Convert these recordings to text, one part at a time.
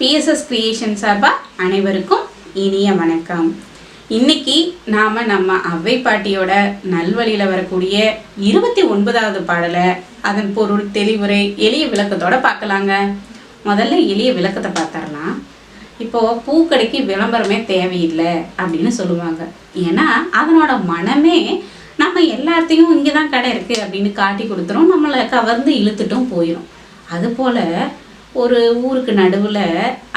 BSS creation சார்பாக அனைவருக்கும் இனிய வணக்கம். இன்னைக்கு நாம் நம்ம அவ்வை பாட்டியோட நல்வழியில் வரக்கூடிய இருபத்தி ஒன்பதாவது பாடலை அதன் பொருள் தெளிவுரை எளிய விளக்கத்தோட பார்க்கலாங்க. முதல்ல எளிய விளக்கத்தை பார்த்துடலாம். இப்போது பூக்கடைக்கு விளம்பரமே தேவையில்லை அப்படின்னு சொல்லுவாங்க. ஏன்னா அதனோட மனமே நம்ம எல்லாத்தையும் இங்கே தான் கடை இருக்குது அப்படின்னு காட்டி கொடுத்துரும். நம்மளை கவர்ந்து இழுத்துட்டும் போயிடும் அதுபோல் ஒரு ஊருக்கு நடுவில்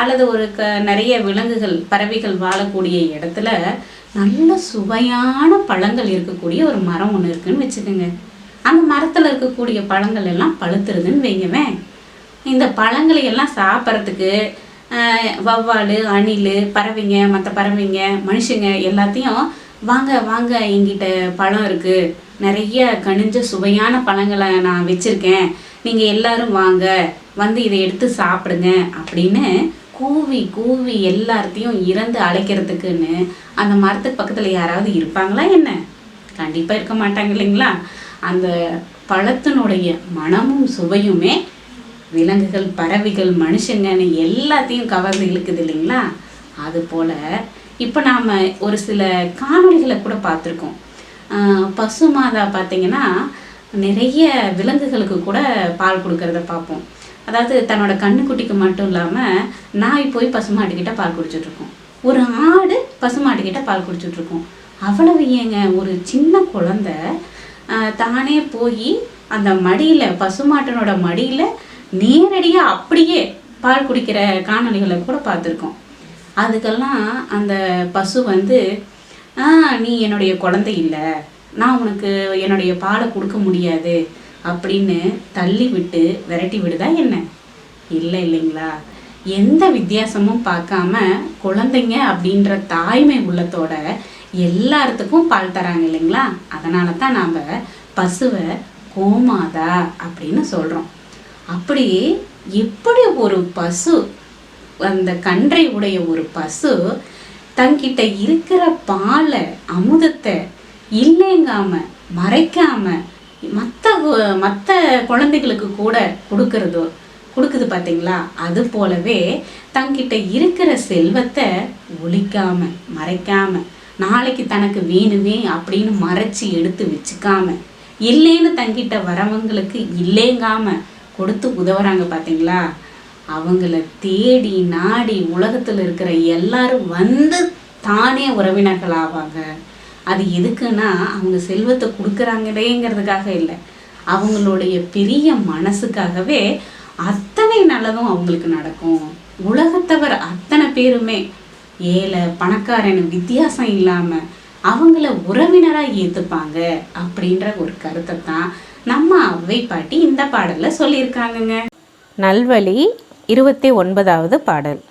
அல்லது ஒரு க நிறைய விலங்குகள் பறவைகள் வாழக்கூடிய இடத்துல நல்ல சுவையான பழங்கள் இருக்கக்கூடிய ஒரு மரம் ஒன்று இருக்குன்னு வச்சுக்கோங்க. அந்த மரத்தில் இருக்கக்கூடிய பழங்கள் எல்லாம் பழுத்துருதுன்னு வைங்கவேன் இந்த பழங்களை எல்லாம் சாப்பிட்றதுக்கு வவ்வால் அணில் பறவைங்க மற்ற பறவைங்க மனுஷங்க எல்லாத்தையும் வாங்க வாங்க எங்கிட்ட பழம் இருக்குது நிறைய கனிஞ்ச சுவையான பழங்களை நான் வச்சுருக்கேன். நீங்கள் எல்லோரும் வாங்க. வந்து இதை எடுத்து சாப்பிடுங்க அப்படின்னு கூவி கூவி எல்லாத்தையும் இறந்து அழைக்கிறதுக்குன்னு அந்த மரத்துக்கு பக்கத்தில் யாராவது இருப்பாங்களா என்ன? கண்டிப்பாக இருக்க மாட்டாங்க இல்லைங்களா? அந்த பழத்தினுடைய மனமும் சுவையுமே விலங்குகள் பறவைகள் மனுஷங்கன்னு எல்லாத்தையும் கவர்ந்து இழுக்குது இல்லைங்களா? அதுபோல் இப்போ நாம் ஒரு சில காணொளிகளை கூட பார்த்துருக்கோம். பசு மாதா பார்த்தீங்கன்னா நிறைய விலங்குகளுக்கு கூட பால் கொடுக்கறத பார்ப்போம். அதாவது தன்னோட கண்ணுக்குட்டிக்கு மட்டும் இல்லாமல் நாய் போய் பசுமாட்டுக்கிட்ட பால் குடிச்சிட்ருக்கோம் ஒரு ஆடு பசுமாட்டுக்கிட்ட பால் குடிச்சிட்ருக்கோம் அவ்வளவு ஏங்க ஒரு சின்ன குழந்த தானே போய் அந்த மடியில் பசுமாட்டனோட மடியில் நேரடியாக அப்படியே பால் குடிக்கிற காணொலிகளை கூட பார்த்துருக்கோம். அதுக்கெல்லாம் அந்த பசு வந்து ஆ நீ என்னுடைய குழந்தை இல்லை. நான் உனக்கு என்னுடைய பாலை கொடுக்க முடியாது. அப்படின்னு தள்ளி விட்டு விரட்டி விடுதா என்ன? இல்லை இல்லைங்களா? எந்த வித்தியாசமும் பார்க்காம குழந்தைங்க அப்படின்ற தாய்மை உள்ளத்தோட எல்லாத்துக்கும் பால் தராங்க இல்லைங்களா? அதனால தான் நாம் பசுவை கோமாதா அப்படின்னு சொல்கிறோம் அப்படி எப்படி ஒரு பசு அந்த கன்றை உடைய ஒரு பசு தங்கிட்ட இருக்கிற பாலை அமுதத்தை இல்லைங்காம மறைக்காம மற்ற குழந்தைகளுக்கு கூட கொடுக்கறதோ. கொடுக்குது பார்த்தீங்களா அது போலவே தங்கிட்ட இருக்கிற செல்வத்தை ஒழிக்காம மறைக்காம நாளைக்கு தனக்கு வேணுமே அப்படின்னு மறைச்சி எடுத்து வச்சுக்காம இல்லைன்னு தங்கிட்ட வரவங்களுக்கு இல்லைங்காம கொடுத்து உதவுறாங்க பார்த்தீங்களா அவங்கள தேடி நாடி உலகத்தில் இருக்கிற எல்லாரும் வந்து தானே உறவினர்கள் ஆவாங்க அது எதுக்குன்னா அவங்க செல்வத்தை கொடுக்குறாங்களேங்கிறதுக்காக இல்லை. அவங்களுடைய பெரிய மனசுக்காகவே அத்தனை நல்லதும் அவங்களுக்கு நடக்கும். உலகத்தவர் அத்தனை பேருமே. ஏழை பணக்காரன் வித்தியாசம் இல்லாமல் அவங்கள உறவினராக ஏற்றுப்பாங்க அப்படின்ற ஒரு கருத்தை தான் நம்ம அவ்வை பாட்டி இந்த பாடலில் சொல்லியிருக்காங்கங்க. நல்வழி இருபத்தி ஒன்பதாவது பாடல்.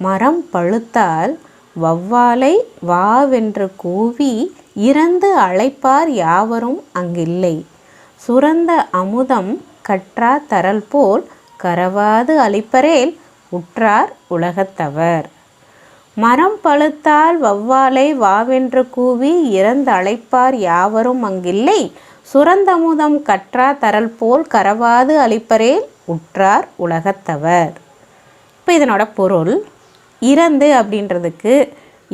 மரம் பழுத்தால் வவ்வாலை வாவென்று கூவி இறந்து அழைப்பார் யாவரும் அங்கில்லை. சுரந்த அமுதம் கற்றா தரல் போல் கரவாது அளிப்பரேல் உற்றார் உலகத்தவர். மரம் பழுத்தால் வவ்வாலை வாவென்று கூவி இறந்து அழைப்பார் யாவரும் அங்கில்லை. சுரந்தமுதம் கற்றா தரல் போல் கரவாது அளிப்பரேல் உற்றார் உலகத்தவர். இப்போ இதனோட பொருள் இறந்து அப்படின்றதுக்கு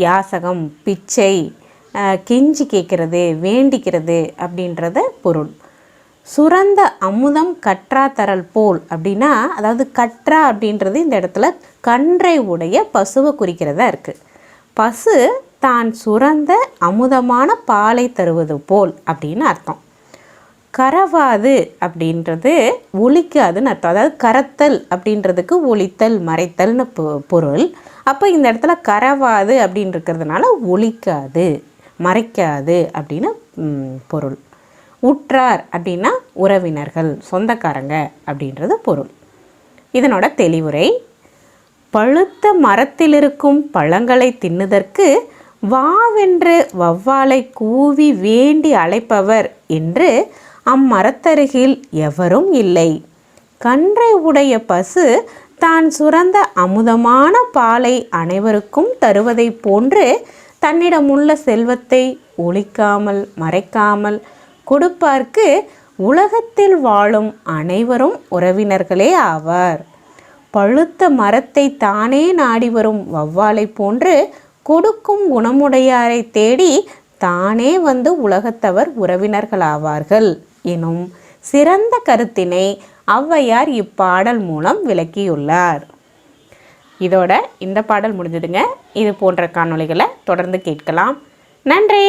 யாசகம் பிச்சை கெஞ்சி கேட்குறது வேண்டிக்கிறது அப்படின்றத பொருள். சுரந்த அமுதம் கற்றா தரல் போல் அப்படின்னா அதாவது கற்றா அப்படின்றது இந்த இடத்துல கன்றை உடைய பசுவை குறிக்கிறதா இருக்குது பசு தான் சுரந்த அமுதமான பாலை தருவது போல் அப்படின்னு அர்த்தம். கரவாது அப்படின்றது ஒழிக்காதுன்னு அர்த்தம். அதாவது கரத்தல் அப்படின்றதுக்கு ஒழித்தல் மறைத்தல்னு பொ- பொருள். அப்போ இந்த இடத்துல கரவாது அப்படின்னு இருக்கிறதுனால ஒழிக்காது மறைக்காது அப்படின்னு பொருள். உற்றார் அப்படின்னா உறவினர்கள் சொந்தக்காரங்க அப்படின்றது பொருள். இதனோட தெளிவுரை பழுத்த மரத்தில் இருக்கும் பழங்களை தின்னுதற்கு வாவென்று வவ்வாலை கூவி வேண்டி அழைப்பவர் என்று அம்மரத்தருகில் எவரும் இல்லை. கன்றை உடைய பசு தான் சுரந்த அமுதமான பாலை அனைவருக்கும் தருவதைப் போன்று தன்னிடமுள்ள செல்வத்தை ஒழிக்காமல் மறைக்காமல் கொடுப்பார்க்கு உலகத்தில் வாழும் அனைவரும் உறவினர்களே ஆவார். பழுத்த மரத்தை தானே நாடி வரும் வௌவாலை போன்று கொடுக்கும் குணமுடையாரை தேடி தானே வந்து உலகத்தவர் உறவினர்களாவார்கள் எனும் சிறந்த கருத்தினை ஔவையார் இப்பாடல் மூலம் விளக்கியுள்ளார். இதோட இந்த பாடல் முடிஞ்சதுங்க. இது போன்ற காணொளிகளை தொடர்ந்து கேட்கலாம். நன்றி!